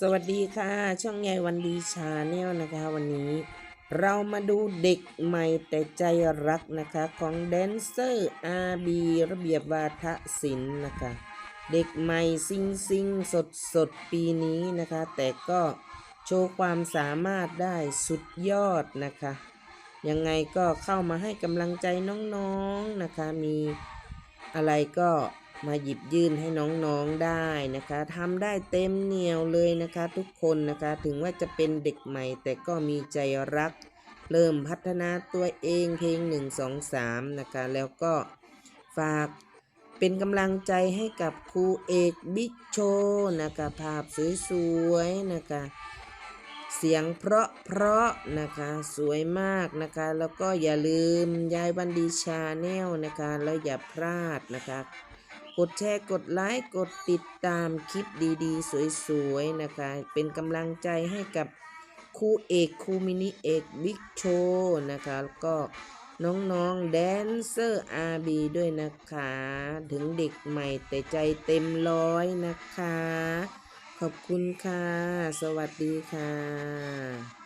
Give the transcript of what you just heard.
สวัสดีค่ะ ช่องใหญ่วันดีชาแนลนะคะ วันนี้ เรามาดูเด็กใหม่แต่ใจรักนะคะ ของแดนเซอร์อาบีระเบียบวาทศิลป์นะคะ เด็กใหม่ซิงซิงสดสดปีนี้นะคะ แต่ก็โชว์ความสามารถได้สุดยอดนะคะ ยังไงก็เข้ามาให้กำลังใจน้องๆนะคะ มีอะไรก็ มาหยิบยื่นให้น้องๆได้นะคะทำได้เต็มเหนียวเลยนะคะ ทุกคนนะคะถึงว่าจะเป็นเด็กใหม่ แต่ก็มีใจรัก เริ่มพัฒนาตัวเองเพลง 1 2 3 นะคะ แล้วก็ฝากเป็นกำลังใจให้กับครูเอกบิ๊กโชนะคะภาพสวยๆนะคะเสียงเพราะเพราะๆนะคะสวยมากนะคะ แล้วก็อย่าลืมยายวันดีชาแนลนะคะ แล้วอย่าพลาดนะคะ กดแชร์กดไลค์กดติดตามคลิปดีๆ สวยๆ นะคะ เป็นกำลังใจให้กับครูเอกครูมินิเอกบิ๊กโชว์นะคะแล้วก็น้องๆแดนเซอร์อาบีด้วยนะคะ ถึงเด็กใหม่แต่ใจเต็มร้อยนะคะ ขอบคุณค่ะ สวัสดีค่ะ